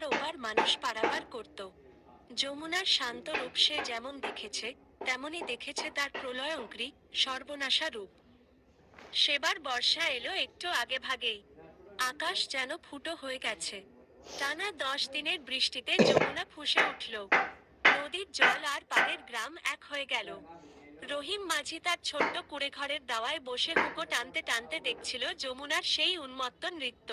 এপার ওপার মানুষ পারাপার করত। যমুনার শান্ত রূপ সে যেমন দেখেছে, তেমনি দেখেছে তার প্রলয়ঙ্করী সর্বনাশা রূপ। সেবার বর্ষা এলো একটু আগে ভাগেই। আকাশ যেন ফুটো হয়ে গেছে। টানা দশ দিনের বৃষ্টিতে যমুনা ফুসে উঠল। নদীর জল আর পাড়ের গ্রাম এক হয়ে গেল। রহিম মাঝি তার ছোট্ট কুড়ে ঘরের দাওয়ায় বসে হুকো টানতে টানতে দেখছিল যমুনার সেই উন্মত্ত নৃত্য।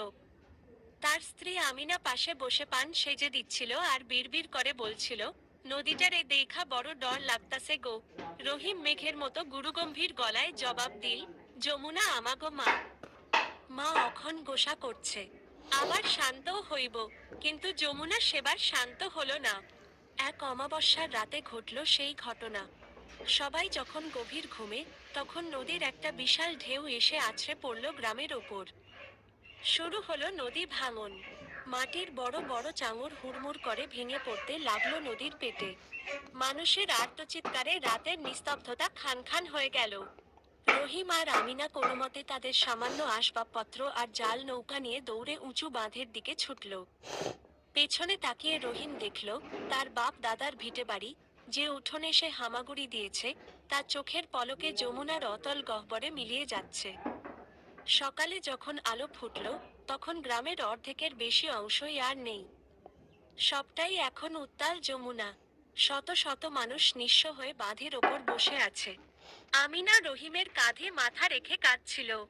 তার স্ত্রী আমিনা পাশে বসে পান সেজে দিচ্ছিল আর বিড়বিড় করে বলছিল, নদীটার এই দেখা বড় ডর লাগতাছে গো। রহিম মেঘের মতো গুরুগম্ভীর গলায় জবাব দিল, যমুনা আমাগো মা। মা অখন গোসা করছে। আবার শান্তও হইব, কিন্তু যমুনা সেবার শান্ত হলো না। এক অমাবস্যার রাতে ঘটল সেই ঘটনা। সবাই যখন গভীর ঘুমে, তখন নদীর একটা বিশাল ঢেউ এসে আছড়ে পড়ল গ্রামের ওপর। শুরু হলো নদী ভাঙন। মাটির বড় বড় চাঙর হুড়মুড় করে ভেঙে পড়তে লাগল নদীর পেটে। মানুষের আর্তচিৎকারে রাতের নিস্তব্ধতা খান খান হয়ে গেল। রহিম আর আমিনা কোনো মতে তাদের সামান্য আসবাবপত্র আর জাল নৌকা নিয়ে দৌড়ে উঁচু বাঁধের দিকে ছুটল। পেছনে তাকিয়ে রহিম দেখল, তার বাপ দাদার ভিটে বাড়ি, যে উঠোনে সে হামাগুড়ি দিয়েছে, তার চোখের পলকে যমুনার অতল গহ্বরে মিলিয়ে যাচ্ছে। সকালে যখন আলো ফুটল, তখন গ্রামের অর্ধেকের বেশি অংশই আর নেই। সবটাই এখন উত্তাল যমুনা। শত শত মানুষ নিঃস্ব হয়ে বাঁধের ওপর বসে আছে। আমিনা রহিমের কাঁধে মাথা রেখে কাঁদছিল।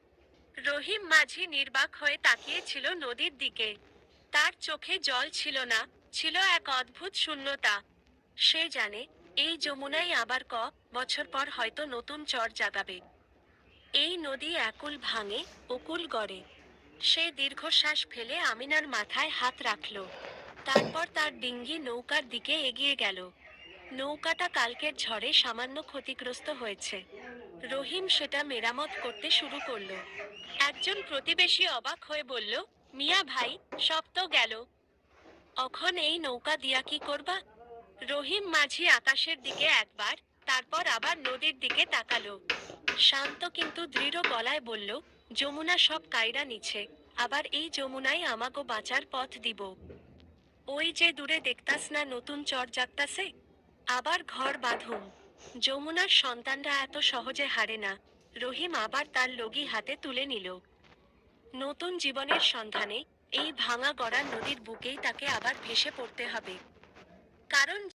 রহিম মাঝি নির্বাক হয়ে তাকিয়েছিল নদীর দিকে। তার চোখে জল ছিল না, ছিল এক অদ্ভুত শূন্যতা। সে জানে, এই যমুনাই আবার ক, বছর পর হয়তো নতুন চর জাগাবে। এই নদী একুল ভাঙে, উকুল গড়ে। সে দীর্ঘশ্বাস ফেলে আমিনার মাথায় হাত রাখল। তারপর তার ডিঙ্গি নৌকার দিকে এগিয়ে গেল। নৌকাটা কালকের ঝড়ে সামান্য ক্ষতিগ্রস্ত হয়েছে। রহিম সেটা মেরামত করতে শুরু করল। একজন প্রতিবেশী অবাক হয়ে বলল, মিয়া ভাই, সব তো গেল। অখন এই নৌকা দিয়া কি করবা? রহিম মাঝি আকাশের দিকে একবার, তারপর আবার নদীর দিকে তাকালো। শান্ত কিন্তু দৃঢ় গলায় বলল, যমুনা সব কায়রা নিছে, আবার এই যমুনাই আমাগো বাঁচার পথ দিব। ওই যে দূরে দেখতাস না নতুন চর যাত্তাছে আবার ঘর বাঁধুম। যমুনার সন্তানরা এত সহজে হারে না, রহিম আবার তার লগি হাতে তুলে নিল। নতুন জীবনের সন্ধানে এই ভাঙা গড়া নদীর বুকেই তাকে আবার ভেসে পড়তে হবে। কারণ